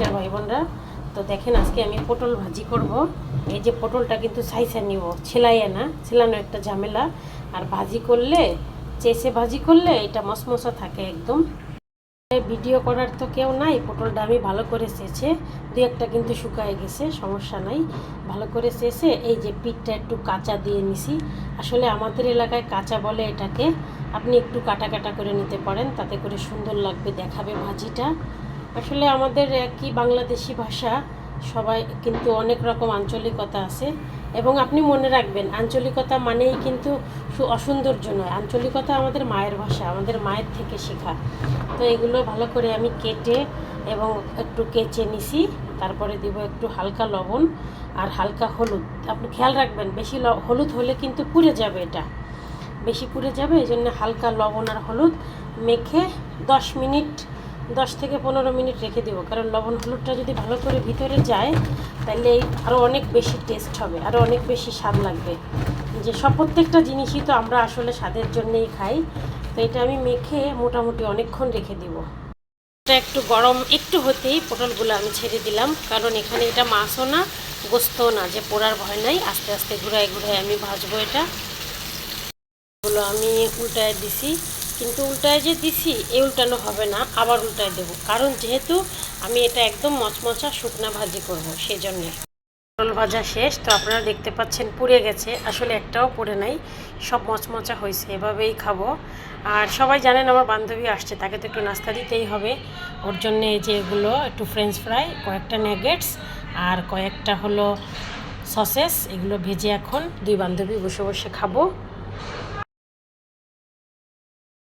চার ভাই বোনরা তো দেখেন আজকে আমি পটল ভাজি করব। এই যে পটলটা কিন্তু সাইসা নিব, ছেলাইয়ে না, ছেলানো একটা ঝামেলা। আর ভাজি করলে চেষে ভাজি করলে এটা মশমশা থাকে একদম। ভিডিও করার তো কেউ নাই, পটলটা আমি ভালো করে চেয়েছে দু একটা কিন্তু শুকায় গেছে, সমস্যা নাই। ভালো করে চেয়েছে এই যে পিঠটা একটু কাঁচা দিয়ে নিছি। আসলে আমাদের এলাকায় কাঁচা বলে এটাকে। আপনি একটু কাটা কাটা করে নিতে পারেন, তাতে করে সুন্দর লাগবে দেখাবে ভাজিটা। আসলে আমাদের কি বাংলাদেশি ভাষা, সবাই কিন্তু অনেক রকম আঞ্চলিকতা আছে। এবং আপনি মনে রাখবেন, আঞ্চলিকতা মানেই কিন্তু অসৌন্দর্য নয়। আঞ্চলিকতা আমাদের মায়ের ভাষা, আমাদের মায়ের থেকে শেখা। তো এগুলো ভালো করে আমি কেটে এবং একটু কেচে নিছি, তারপরে দিব একটু হালকা লবণ আর হালকা হলুদ। আপনি খেয়াল রাখবেন, বেশি হলুদ হলে কিন্তু পুড়ে যাবে এটা। বেশি পুড়ে যাবে এই জন্য হালকা লবণ আর হলুদ মেখে দশ মিনিট দশ থেকে পনেরো মিনিট রেখে দেবো। কারণ লবণ হলুদটা যদি ভালো করে ভিতরে যায়, তাহলে আরও অনেক বেশি টেস্ট হবে আরও অনেক বেশি স্বাদ লাগবে। যে সব প্রত্যেকটা জিনিসই তো আমরা আসলে স্বাদের জন্যেই খাই, তো এটা আমি মেখে মোটামুটি অনেকক্ষণ রেখে দিব। এটা একটু গরম একটু হতেই পটলগুলো আমি ছেড়ে দিলাম, কারণ এখানে এটা মাছও না, গোস্তও না, যে পোড়ার ভয় নাই, আস্তে আস্তে ঘুরায় ঘুরায় আমি ভাজবো এটা। আমি উল্টায় দিছি। কিন্তু উল্টায় যে দিছি এই উল্টানো হবে না, আবার উল্টায় দেবো। কারণ যেহেতু আমি এটা একদম মচমচা শুকনা ভাজি করব সেই জন্যে পটল ভাজা শেষ, তো আপনারা দেখতে পাচ্ছেন পুড়ে গেছে। আসলে একটাও পুড়ে নাই, সব মচমচা হয়েছে, এভাবেই খাব। আর সবাই জানেন আমার বান্ধবী আসছে, তাকে তো একটু নাস্তা দিতেই হবে। ওর জন্য যে এগুলো, একটু ফ্রেঞ্চ ফ্রাই কয়েকটা নেগেটস আর কয়েকটা হলো সসেস এগুলো ভেজে এখন দুই বান্ধবী বসে বসে খাব।